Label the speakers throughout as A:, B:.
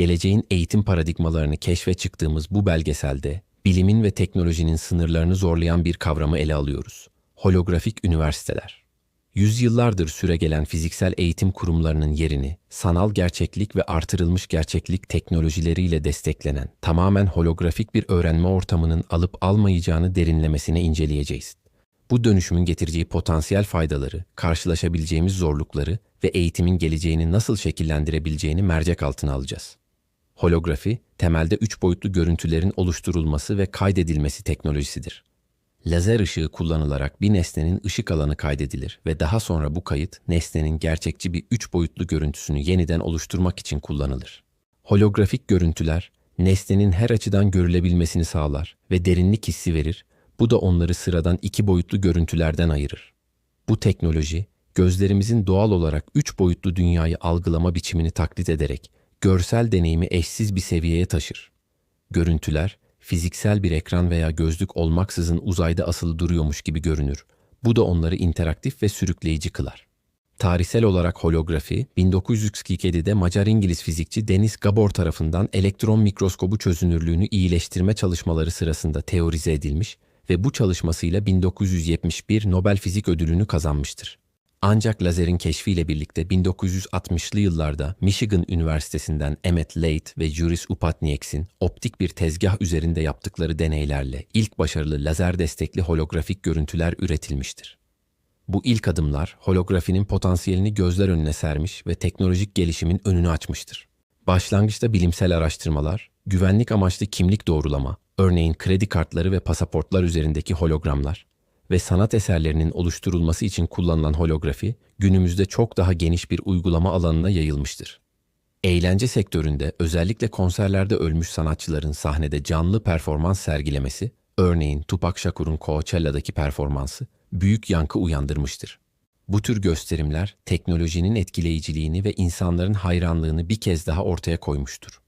A: Geleceğin eğitim paradigmalarını keşfe çıktığımız bu belgeselde bilimin ve teknolojinin sınırlarını zorlayan bir kavramı ele alıyoruz. Holografik üniversiteler. Yüzyıllardır süregelen fiziksel eğitim kurumlarının yerini sanal gerçeklik ve artırılmış gerçeklik teknolojileriyle desteklenen tamamen holografik bir öğrenme ortamının alıp almayacağını derinlemesine inceleyeceğiz. Bu dönüşümün getireceği potansiyel faydaları, karşılaşabileceğimiz zorlukları ve eğitimin geleceğini nasıl şekillendirebileceğini mercek altına alacağız. Holografi, temelde üç boyutlu görüntülerin oluşturulması ve kaydedilmesi teknolojisidir. Lazer ışığı kullanılarak bir nesnenin ışık alanı kaydedilir ve daha sonra bu kayıt nesnenin gerçekçi bir üç boyutlu görüntüsünü yeniden oluşturmak için kullanılır. Holografik görüntüler, nesnenin her açıdan görülebilmesini sağlar ve derinlik hissi verir, bu da onları sıradan iki boyutlu görüntülerden ayırır. Bu teknoloji, gözlerimizin doğal olarak üç boyutlu dünyayı algılama biçimini taklit ederek görsel deneyimi eşsiz bir seviyeye taşır. Görüntüler, fiziksel bir ekran veya gözlük olmaksızın uzayda asılı duruyormuş gibi görünür. Bu da onları interaktif ve sürükleyici kılar. Tarihsel olarak holografi, 1947'de Macar-İngiliz fizikçi Deniz Gabor tarafından elektron mikroskobu çözünürlüğünü iyileştirme çalışmaları sırasında teorize edilmiş ve bu çalışmasıyla 1971 Nobel Fizik Ödülünü kazanmıştır. Ancak lazerin keşfiyle birlikte 1960'lı yıllarda Michigan Üniversitesi'nden Emmett Late ve Juris Upatniek'sin optik bir tezgah üzerinde yaptıkları deneylerle ilk başarılı lazer destekli holografik görüntüler üretilmiştir. Bu ilk adımlar holografinin potansiyelini gözler önüne sermiş ve teknolojik gelişimin önünü açmıştır. Başlangıçta bilimsel araştırmalar, güvenlik amaçlı kimlik doğrulama, örneğin kredi kartları ve pasaportlar üzerindeki hologramlar, ve sanat eserlerinin oluşturulması için kullanılan holografi günümüzde çok daha geniş bir uygulama alanına yayılmıştır. Eğlence sektöründe özellikle konserlerde ölmüş sanatçıların sahnede canlı performans sergilemesi, örneğin Tupac Shakur'un Coachella'daki performansı büyük yankı uyandırmıştır. Bu tür gösterimler teknolojinin etkileyiciliğini ve insanların hayranlığını bir kez daha ortaya koymuştur.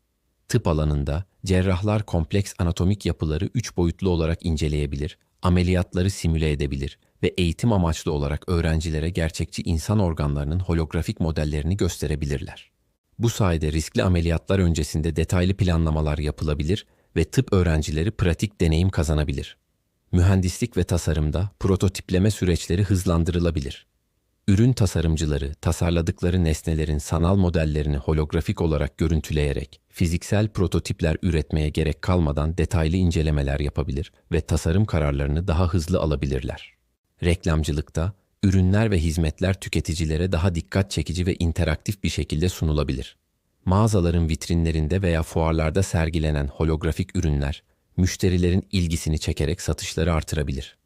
A: Tıp alanında cerrahlar kompleks anatomik yapıları üç boyutlu olarak inceleyebilir, ameliyatları simüle edebilir ve eğitim amaçlı olarak öğrencilere gerçekçi insan organlarının holografik modellerini gösterebilirler. Bu sayede riskli ameliyatlar öncesinde detaylı planlamalar yapılabilir ve tıp öğrencileri pratik deneyim kazanabilir. Mühendislik ve tasarımda prototipleme süreçleri hızlandırılabilir. Ürün tasarımcıları tasarladıkları nesnelerin sanal modellerini holografik olarak görüntüleyerek fiziksel prototipler üretmeye gerek kalmadan detaylı incelemeler yapabilir ve tasarım kararlarını daha hızlı alabilirler. Reklamcılıkta ürünler ve hizmetler tüketicilere daha dikkat çekici ve interaktif bir şekilde sunulabilir. Mağazaların vitrinlerinde veya fuarlarda sergilenen holografik ürünler müşterilerin ilgisini çekerek satışları artırabilir.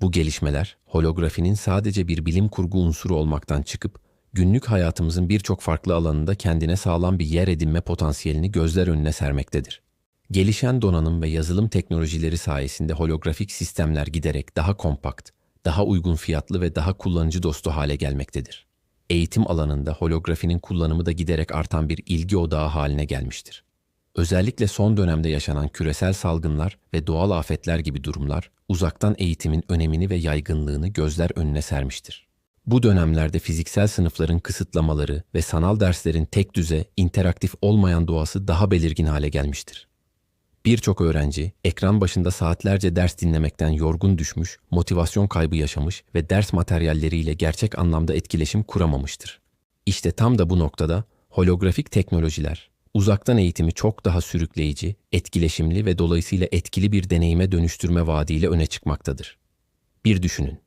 A: Bu gelişmeler holografinin sadece bir bilim kurgu unsuru olmaktan çıkıp günlük hayatımızın birçok farklı alanında kendine sağlam bir yer edinme potansiyelini gözler önüne sermektedir. Gelişen donanım ve yazılım teknolojileri sayesinde holografik sistemler giderek daha kompakt, daha uygun fiyatlı ve daha kullanıcı dostu hale gelmektedir. Eğitim alanında holografinin kullanımı da giderek artan bir ilgi odağı haline gelmiştir. Özellikle son dönemde yaşanan küresel salgınlar ve doğal afetler gibi durumlar uzaktan eğitimin önemini ve yaygınlığını gözler önüne sermiştir. Bu dönemlerde fiziksel sınıfların kısıtlamaları ve sanal derslerin tek düze, interaktif olmayan doğası daha belirgin hale gelmiştir. Birçok öğrenci ekran başında saatlerce ders dinlemekten yorgun düşmüş, motivasyon kaybı yaşamış ve ders materyalleriyle gerçek anlamda etkileşim kuramamıştır. İşte tam da bu noktada holografik teknolojiler uzaktan eğitimi çok daha sürükleyici, etkileşimli ve dolayısıyla etkili bir deneyime dönüştürme vaadiyle öne çıkmaktadır. Bir düşünün.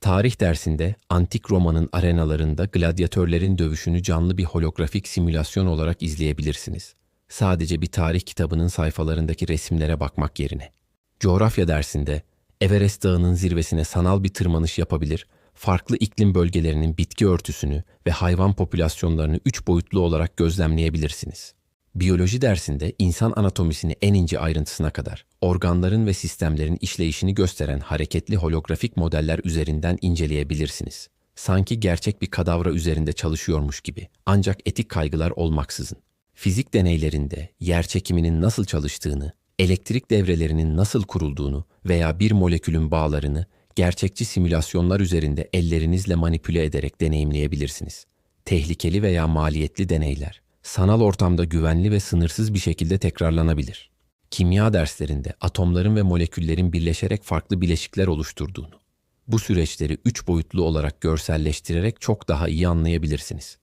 A: Tarih dersinde antik Roma'nın arenalarında gladyatörlerin dövüşünü canlı bir holografik simülasyon olarak izleyebilirsiniz. Sadece bir tarih kitabının sayfalarındaki resimlere bakmak yerine. Coğrafya dersinde Everest Dağı'nın zirvesine sanal bir tırmanış yapabilir, farklı iklim bölgelerinin bitki örtüsünü ve hayvan popülasyonlarını üç boyutlu olarak gözlemleyebilirsiniz. Biyoloji dersinde insan anatomisini en ince ayrıntısına kadar, organların ve sistemlerin işleyişini gösteren hareketli holografik modeller üzerinden inceleyebilirsiniz. Sanki gerçek bir kadavra üzerinde çalışıyormuş gibi, ancak etik kaygılar olmaksızın. Fizik deneylerinde yer çekiminin nasıl çalıştığını, elektrik devrelerinin nasıl kurulduğunu veya bir molekülün bağlarını gerçekçi simülasyonlar üzerinde ellerinizle manipüle ederek deneyimleyebilirsiniz. Tehlikeli veya maliyetli deneyler sanal ortamda güvenli ve sınırsız bir şekilde tekrarlanabilir. Kimya derslerinde atomların ve moleküllerin birleşerek farklı bileşikler oluşturduğunu, bu süreçleri üç boyutlu olarak görselleştirerek çok daha iyi anlayabilirsiniz.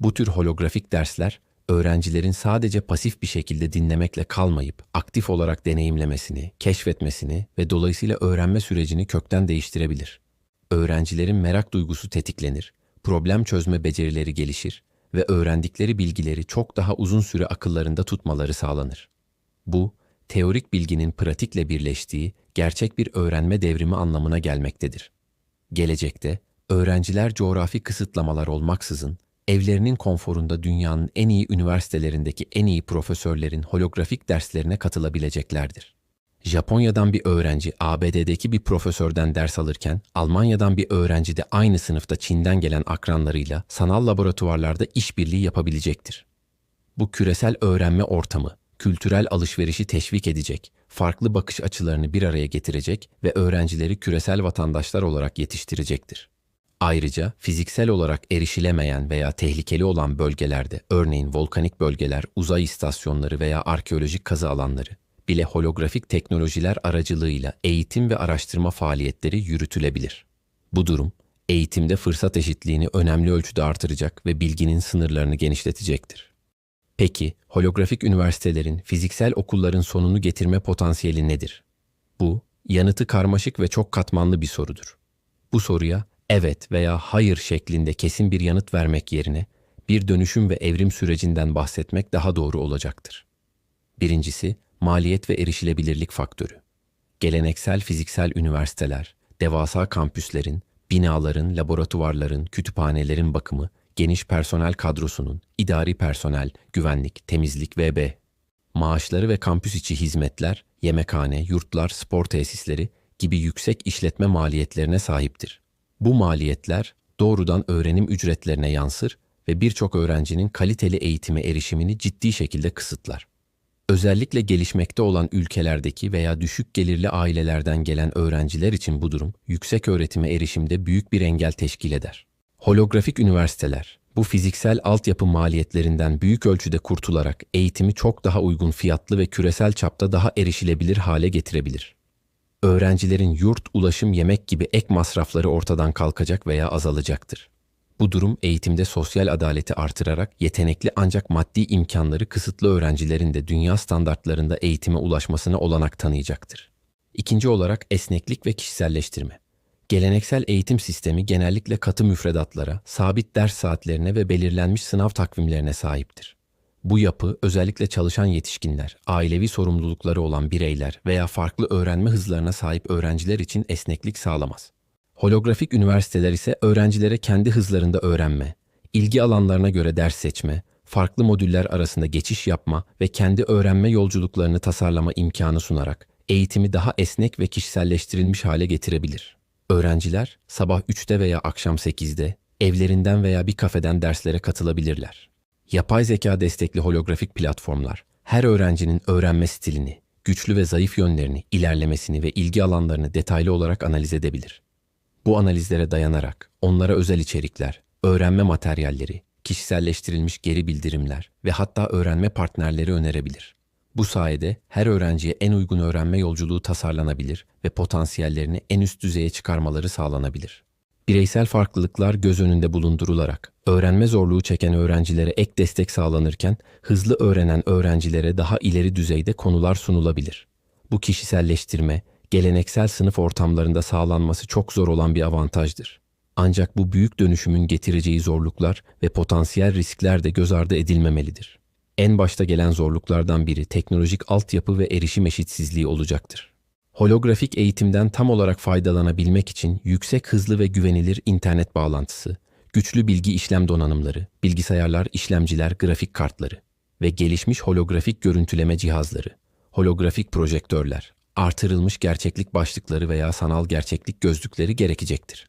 A: Bu tür holografik dersler, öğrencilerin sadece pasif bir şekilde dinlemekle kalmayıp aktif olarak deneyimlemesini, keşfetmesini ve dolayısıyla öğrenme sürecini kökten değiştirebilir. Öğrencilerin merak duygusu tetiklenir, problem çözme becerileri gelişir ve öğrendikleri bilgileri çok daha uzun süre akıllarında tutmaları sağlanır. Bu, teorik bilginin pratikle birleştiği gerçek bir öğrenme devrimi anlamına gelmektedir. Gelecekte, öğrenciler coğrafi kısıtlamalar olmaksızın, evlerinin konforunda dünyanın en iyi üniversitelerindeki en iyi profesörlerin holografik derslerine katılabileceklerdir. Japonya'dan bir öğrenci ABD'deki bir profesörden ders alırken, Almanya'dan bir öğrenci de aynı sınıfta Çin'den gelen akranlarıyla sanal laboratuvarlarda işbirliği yapabilecektir. Bu küresel öğrenme ortamı, kültürel alışverişi teşvik edecek, farklı bakış açılarını bir araya getirecek ve öğrencileri küresel vatandaşlar olarak yetiştirecektir. Ayrıca fiziksel olarak erişilemeyen veya tehlikeli olan bölgelerde, örneğin volkanik bölgeler, uzay istasyonları veya arkeolojik kazı alanları, bile holografik teknolojiler aracılığıyla eğitim ve araştırma faaliyetleri yürütülebilir. Bu durum, eğitimde fırsat eşitliğini önemli ölçüde artıracak ve bilginin sınırlarını genişletecektir. Peki, holografik üniversitelerin, fiziksel okulların sonunu getirme potansiyeli nedir? Bu, yanıtı karmaşık ve çok katmanlı bir sorudur. Bu soruya evet veya hayır şeklinde kesin bir yanıt vermek yerine bir dönüşüm ve evrim sürecinden bahsetmek daha doğru olacaktır. Birincisi, maliyet ve erişilebilirlik faktörü. Geleneksel fiziksel üniversiteler, devasa kampüslerin, binaların, laboratuvarların, kütüphanelerin bakımı, geniş personel kadrosunun, idari personel, güvenlik, temizlik VB, maaşları ve kampüs içi hizmetler, yemekhane, yurtlar, spor tesisleri gibi yüksek işletme maliyetlerine sahiptir. Bu maliyetler doğrudan öğrenim ücretlerine yansır ve birçok öğrencinin kaliteli eğitime erişimini ciddi şekilde kısıtlar. Özellikle gelişmekte olan ülkelerdeki veya düşük gelirli ailelerden gelen öğrenciler için bu durum yüksek öğretime erişimde büyük bir engel teşkil eder. Holografik üniversiteler bu fiziksel altyapı maliyetlerinden büyük ölçüde kurtularak eğitimi çok daha uygun fiyatlı ve küresel çapta daha erişilebilir hale getirebilir. Öğrencilerin yurt, ulaşım, yemek gibi ek masrafları ortadan kalkacak veya azalacaktır. Bu durum eğitimde sosyal adaleti artırarak yetenekli ancak maddi imkanları kısıtlı öğrencilerin de dünya standartlarında eğitime ulaşmasına olanak tanıyacaktır. İkinci olarak esneklik ve kişiselleştirme. Geleneksel eğitim sistemi genellikle katı müfredatlara, sabit ders saatlerine ve belirlenmiş sınav takvimlerine sahiptir. Bu yapı özellikle çalışan yetişkinler, ailevi sorumlulukları olan bireyler veya farklı öğrenme hızlarına sahip öğrenciler için esneklik sağlamaz. Holografik üniversiteler ise öğrencilere kendi hızlarında öğrenme, ilgi alanlarına göre ders seçme, farklı modüller arasında geçiş yapma ve kendi öğrenme yolculuklarını tasarlama imkanı sunarak eğitimi daha esnek ve kişiselleştirilmiş hale getirebilir. Öğrenciler sabah 3'te veya akşam 8'de evlerinden veya bir kafeden derslere katılabilirler. Yapay zeka destekli holografik platformlar her öğrencinin öğrenme stilini, güçlü ve zayıf yönlerini, ilerlemesini ve ilgi alanlarını detaylı olarak analiz edebilir. Bu analizlere dayanarak onlara özel içerikler, öğrenme materyalleri, kişiselleştirilmiş geri bildirimler ve hatta öğrenme partnerleri önerebilir. Bu sayede her öğrenciye en uygun öğrenme yolculuğu tasarlanabilir ve potansiyellerini en üst düzeye çıkarmaları sağlanabilir. Bireysel farklılıklar göz önünde bulundurularak öğrenme zorluğu çeken öğrencilere ek destek sağlanırken hızlı öğrenen öğrencilere daha ileri düzeyde konular sunulabilir. Bu kişiselleştirme geleneksel sınıf ortamlarında sağlanması çok zor olan bir avantajdır. Ancak bu büyük dönüşümün getireceği zorluklar ve potansiyel riskler de göz ardı edilmemelidir. En başta gelen zorluklardan biri teknolojik altyapı ve erişim eşitsizliği olacaktır. Holografik eğitimden tam olarak faydalanabilmek için yüksek hızlı ve güvenilir internet bağlantısı, güçlü bilgi işlem donanımları, bilgisayarlar, işlemciler, grafik kartları ve gelişmiş holografik görüntüleme cihazları, holografik projektörler, artırılmış gerçeklik başlıkları veya sanal gerçeklik gözlükleri gerekecektir.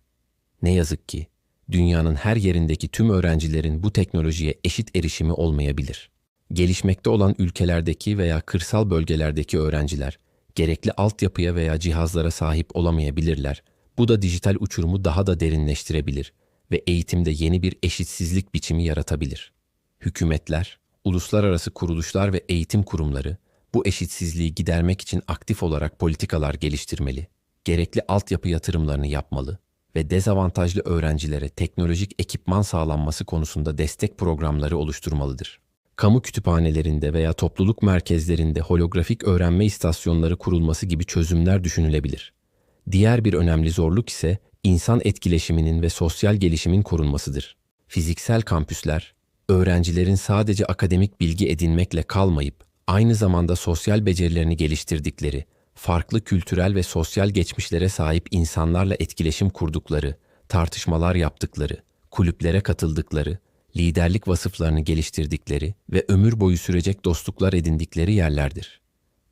A: Ne yazık ki dünyanın her yerindeki tüm öğrencilerin bu teknolojiye eşit erişimi olmayabilir. Gelişmekte olan ülkelerdeki veya kırsal bölgelerdeki öğrenciler gerekli altyapıya veya cihazlara sahip olamayabilirler. Bu da dijital uçurumu daha da derinleştirebilir ve eğitimde yeni bir eşitsizlik biçimi yaratabilir. Hükümetler, uluslararası kuruluşlar ve eğitim kurumları bu eşitsizliği gidermek için aktif olarak politikalar geliştirmeli, gerekli altyapı yatırımlarını yapmalı ve dezavantajlı öğrencilere teknolojik ekipman sağlanması konusunda destek programları oluşturmalıdır. Kamu kütüphanelerinde veya topluluk merkezlerinde holografik öğrenme istasyonları kurulması gibi çözümler düşünülebilir. Diğer bir önemli zorluk ise insan etkileşiminin ve sosyal gelişimin korunmasıdır. Fiziksel kampüsler, öğrencilerin sadece akademik bilgi edinmekle kalmayıp aynı zamanda sosyal becerilerini geliştirdikleri, farklı kültürel ve sosyal geçmişlere sahip insanlarla etkileşim kurdukları, tartışmalar yaptıkları, kulüplere katıldıkları, liderlik vasıflarını geliştirdikleri ve ömür boyu sürecek dostluklar edindikleri yerlerdir.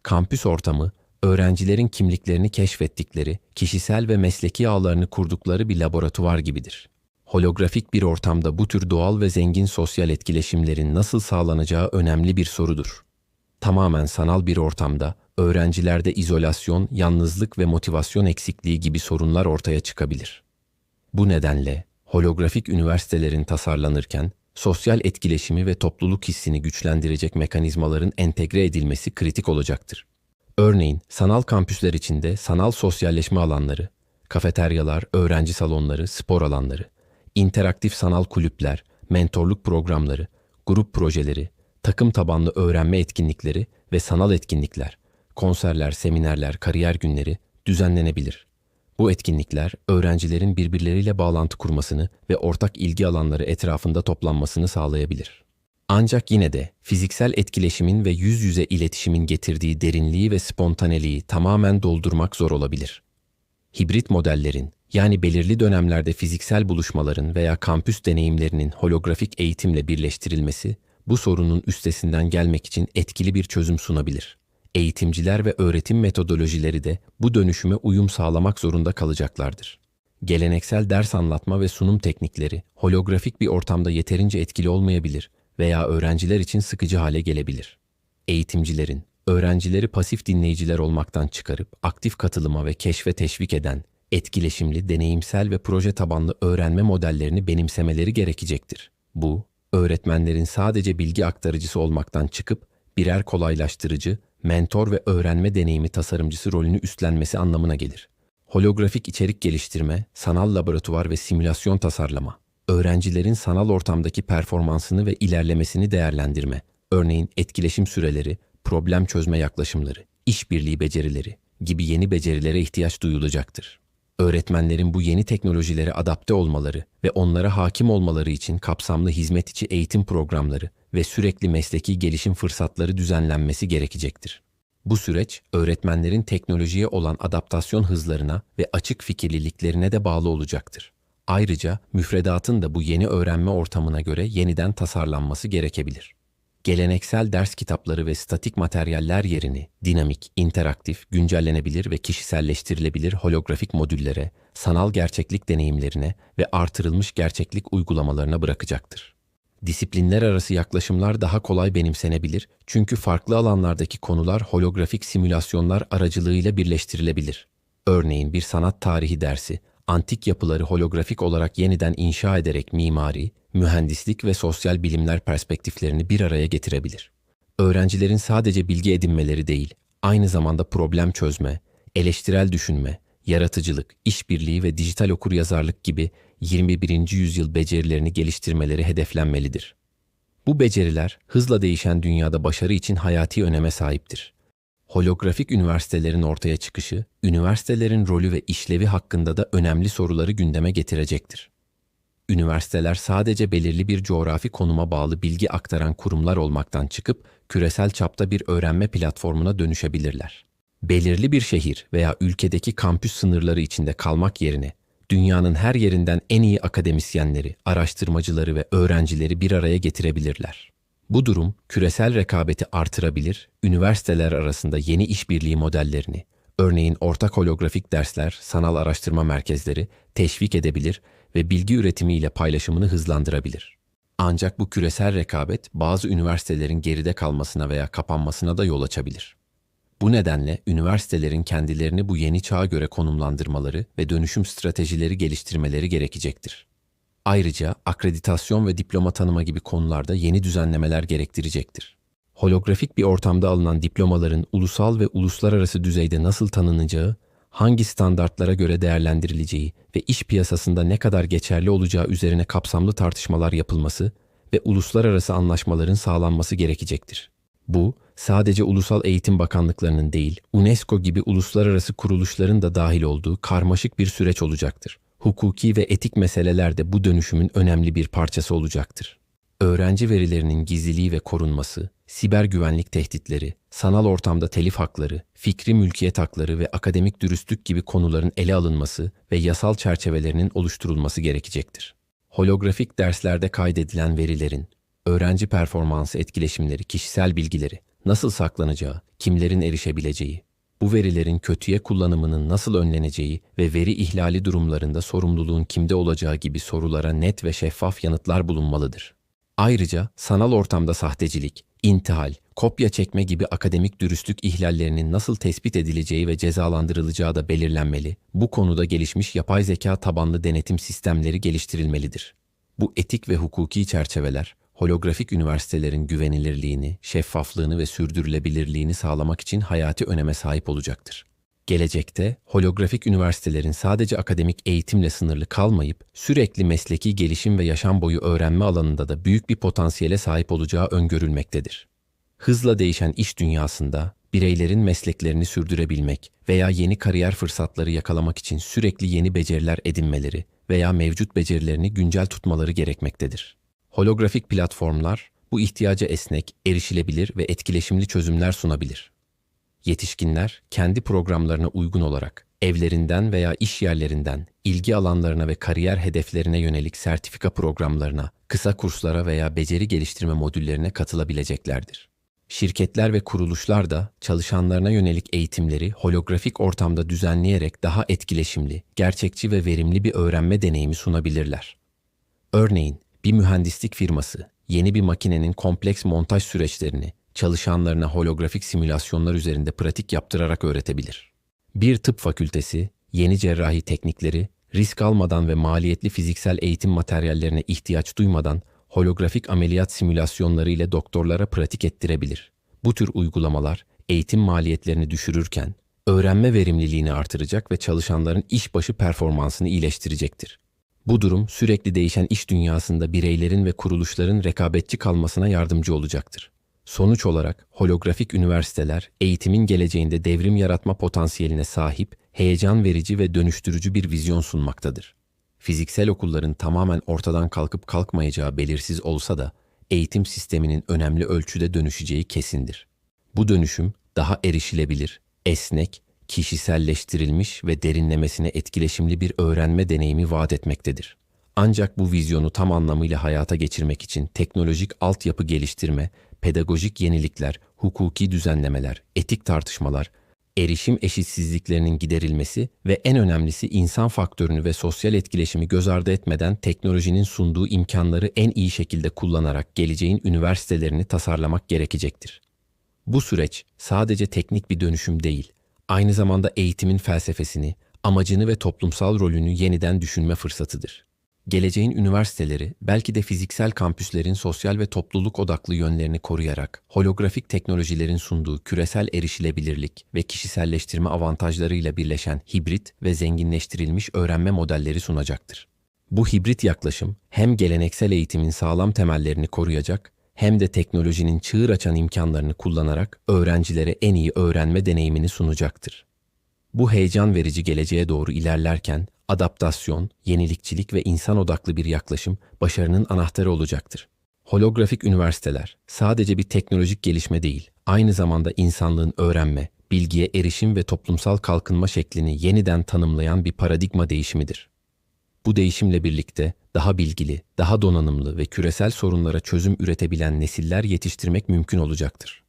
A: Kampüs ortamı, öğrencilerin kimliklerini keşfettikleri, kişisel ve mesleki ağlarını kurdukları bir laboratuvar gibidir. Holografik bir ortamda bu tür doğal ve zengin sosyal etkileşimlerin nasıl sağlanacağı önemli bir sorudur. Tamamen sanal bir ortamda öğrencilerde izolasyon, yalnızlık ve motivasyon eksikliği gibi sorunlar ortaya çıkabilir. Bu nedenle holografik üniversitelerin tasarlanırken sosyal etkileşimi ve topluluk hissini güçlendirecek mekanizmaların entegre edilmesi kritik olacaktır. Örneğin sanal kampüsler içinde sanal sosyalleşme alanları, kafeteryalar, öğrenci salonları, spor alanları, interaktif sanal kulüpler, mentorluk programları, grup projeleri, takım tabanlı öğrenme etkinlikleri ve sanal etkinlikler, konserler, seminerler, kariyer günleri düzenlenebilir. Bu etkinlikler öğrencilerin birbirleriyle bağlantı kurmasını ve ortak ilgi alanları etrafında toplanmasını sağlayabilir. Ancak yine de fiziksel etkileşimin ve yüz yüze iletişimin getirdiği derinliği ve spontaneliği tamamen doldurmak zor olabilir. Hibrit modellerin yani belirli dönemlerde fiziksel buluşmaların veya kampüs deneyimlerinin holografik eğitimle birleştirilmesi bu sorunun üstesinden gelmek için etkili bir çözüm sunabilir. Eğitimciler ve öğretim metodolojileri de bu dönüşüme uyum sağlamak zorunda kalacaklardır. Geleneksel ders anlatma ve sunum teknikleri holografik bir ortamda yeterince etkili olmayabilir veya öğrenciler için sıkıcı hale gelebilir. Eğitimcilerin öğrencileri pasif dinleyiciler olmaktan çıkarıp aktif katılıma ve keşfe teşvik eden etkileşimli, deneyimsel ve proje tabanlı öğrenme modellerini benimsemeleri gerekecektir. Bu, öğretmenlerin sadece bilgi aktarıcısı olmaktan çıkıp birer kolaylaştırıcı, mentor ve öğrenme deneyimi tasarımcısı rolünü üstlenmesi anlamına gelir. Holografik içerik geliştirme, sanal laboratuvar ve simülasyon tasarlama, öğrencilerin sanal ortamdaki performansını ve ilerlemesini değerlendirme, örneğin etkileşim süreleri, problem çözme yaklaşımları, işbirliği becerileri gibi yeni becerilere ihtiyaç duyulacaktır. Öğretmenlerin bu yeni teknolojilere adapte olmaları ve onlara hakim olmaları için kapsamlı hizmet içi eğitim programları ve sürekli mesleki gelişim fırsatları düzenlenmesi gerekecektir. Bu süreç, öğretmenlerin teknolojiye olan adaptasyon hızlarına ve açık fikirliliklerine de bağlı olacaktır. Ayrıca müfredatın da bu yeni öğrenme ortamına göre yeniden tasarlanması gerekebilir geleneksel ders kitapları ve statik materyaller yerini dinamik, interaktif, güncellenebilir ve kişiselleştirilebilir holografik modüllere, sanal gerçeklik deneyimlerine ve artırılmış gerçeklik uygulamalarına bırakacaktır. Disiplinler arası yaklaşımlar daha kolay benimsenebilir çünkü farklı alanlardaki konular holografik simülasyonlar aracılığıyla birleştirilebilir. Örneğin bir sanat tarihi dersi, antik yapıları holografik olarak yeniden inşa ederek mimari, mühendislik ve sosyal bilimler perspektiflerini bir araya getirebilir. Öğrencilerin sadece bilgi edinmeleri değil, aynı zamanda problem çözme, eleştirel düşünme, yaratıcılık, işbirliği ve dijital okuryazarlık gibi 21. yüzyıl becerilerini geliştirmeleri hedeflenmelidir. Bu beceriler hızla değişen dünyada başarı için hayati öneme sahiptir. Holografik üniversitelerin ortaya çıkışı, üniversitelerin rolü ve işlevi hakkında da önemli soruları gündeme getirecektir. Üniversiteler sadece belirli bir coğrafi konuma bağlı bilgi aktaran kurumlar olmaktan çıkıp küresel çapta bir öğrenme platformuna dönüşebilirler. Belirli bir şehir veya ülkedeki kampüs sınırları içinde kalmak yerine dünyanın her yerinden en iyi akademisyenleri, araştırmacıları ve öğrencileri bir araya getirebilirler. Bu durum küresel rekabeti artırabilir, üniversiteler arasında yeni işbirliği modellerini, örneğin ortak holografik dersler, sanal araştırma merkezleri teşvik edebilir ve bilgi üretimiyle paylaşımını hızlandırabilir. Ancak bu küresel rekabet bazı üniversitelerin geride kalmasına veya kapanmasına da yol açabilir. Bu nedenle üniversitelerin kendilerini bu yeni çağa göre konumlandırmaları ve dönüşüm stratejileri geliştirmeleri gerekecektir. Ayrıca akreditasyon ve diploma tanıma gibi konularda yeni düzenlemeler gerektirecektir. Holografik bir ortamda alınan diplomaların ulusal ve uluslararası düzeyde nasıl tanınacağı, hangi standartlara göre değerlendirileceği ve iş piyasasında ne kadar geçerli olacağı üzerine kapsamlı tartışmalar yapılması ve uluslararası anlaşmaların sağlanması gerekecektir. Bu, sadece ulusal eğitim bakanlıklarının değil, UNESCO gibi uluslararası kuruluşların da dahil olduğu karmaşık bir süreç olacaktır. Hukuki ve etik meseleler de bu dönüşümün önemli bir parçası olacaktır. Öğrenci verilerinin gizliliği ve korunması, siber güvenlik tehditleri, sanal ortamda telif hakları, fikri mülkiyet hakları ve akademik dürüstlük gibi konuların ele alınması ve yasal çerçevelerinin oluşturulması gerekecektir. Holografik derslerde kaydedilen verilerin, öğrenci performansı etkileşimleri, kişisel bilgileri, nasıl saklanacağı, kimlerin erişebileceği, bu verilerin kötüye kullanımının nasıl önleneceği ve veri ihlali durumlarında sorumluluğun kimde olacağı gibi sorulara net ve şeffaf yanıtlar bulunmalıdır. Ayrıca sanal ortamda sahtecilik, intihal, kopya çekme gibi akademik dürüstlük ihlallerinin nasıl tespit edileceği ve cezalandırılacağı da belirlenmeli. Bu konuda gelişmiş yapay zeka tabanlı denetim sistemleri geliştirilmelidir. Bu etik ve hukuki çerçeveler, holografik üniversitelerin güvenilirliğini, şeffaflığını ve sürdürülebilirliğini sağlamak için hayati öneme sahip olacaktır. Gelecekte holografik üniversitelerin sadece akademik eğitimle sınırlı kalmayıp sürekli mesleki gelişim ve yaşam boyu öğrenme alanında da büyük bir potansiyele sahip olacağı öngörülmektedir. Hızla değişen iş dünyasında bireylerin mesleklerini sürdürebilmek veya yeni kariyer fırsatları yakalamak için sürekli yeni beceriler edinmeleri veya mevcut becerilerini güncel tutmaları gerekmektedir. Holografik platformlar bu ihtiyaca esnek, erişilebilir ve etkileşimli çözümler sunabilir. Yetişkinler kendi programlarına uygun olarak evlerinden veya iş yerlerinden ilgi alanlarına ve kariyer hedeflerine yönelik sertifika programlarına, kısa kurslara veya beceri geliştirme modüllerine katılabileceklerdir. Şirketler ve kuruluşlar da çalışanlarına yönelik eğitimleri holografik ortamda düzenleyerek daha etkileşimli, gerçekçi ve verimli bir öğrenme deneyimi sunabilirler. Örneğin bir mühendislik firması yeni bir makinenin kompleks montaj süreçlerini çalışanlarına holografik simülasyonlar üzerinde pratik yaptırarak öğretebilir. Bir tıp fakültesi yeni cerrahi teknikleri risk almadan ve maliyetli fiziksel eğitim materyallerine ihtiyaç duymadan holografik ameliyat simülasyonları ile doktorlara pratik ettirebilir. Bu tür uygulamalar eğitim maliyetlerini düşürürken öğrenme verimliliğini artıracak ve çalışanların işbaşı performansını iyileştirecektir. Bu durum sürekli değişen iş dünyasında bireylerin ve kuruluşların rekabetçi kalmasına yardımcı olacaktır. Sonuç olarak holografik üniversiteler eğitimin geleceğinde devrim yaratma potansiyeline sahip, heyecan verici ve dönüştürücü bir vizyon sunmaktadır. Fiziksel okulların tamamen ortadan kalkıp kalkmayacağı belirsiz olsa da eğitim sisteminin önemli ölçüde dönüşeceği kesindir. Bu dönüşüm daha erişilebilir, esnek, kişiselleştirilmiş ve derinlemesine etkileşimli bir öğrenme deneyimi vaat etmektedir. Ancak bu vizyonu tam anlamıyla hayata geçirmek için teknolojik altyapı geliştirme, pedagojik yenilikler, hukuki düzenlemeler, etik tartışmalar, erişim eşitsizliklerinin giderilmesi ve en önemlisi insan faktörünü ve sosyal etkileşimi göz ardı etmeden teknolojinin sunduğu imkanları en iyi şekilde kullanarak geleceğin üniversitelerini tasarlamak gerekecektir. Bu süreç sadece teknik bir dönüşüm değil, aynı zamanda eğitimin felsefesini, amacını ve toplumsal rolünü yeniden düşünme fırsatıdır. Geleceğin üniversiteleri belki de fiziksel kampüslerin sosyal ve topluluk odaklı yönlerini koruyarak holografik teknolojilerin sunduğu küresel erişilebilirlik ve kişiselleştirme avantajlarıyla birleşen hibrit ve zenginleştirilmiş öğrenme modelleri sunacaktır. Bu hibrit yaklaşım hem geleneksel eğitimin sağlam temellerini koruyacak hem de teknolojinin çığır açan imkanlarını kullanarak öğrencilere en iyi öğrenme deneyimini sunacaktır. Bu heyecan verici geleceğe doğru ilerlerken adaptasyon, yenilikçilik ve insan odaklı bir yaklaşım başarının anahtarı olacaktır. Holografik üniversiteler sadece bir teknolojik gelişme değil, aynı zamanda insanlığın öğrenme, bilgiye erişim ve toplumsal kalkınma şeklini yeniden tanımlayan bir paradigma değişimidir. Bu değişimle birlikte daha bilgili, daha donanımlı ve küresel sorunlara çözüm üretebilen nesiller yetiştirmek mümkün olacaktır.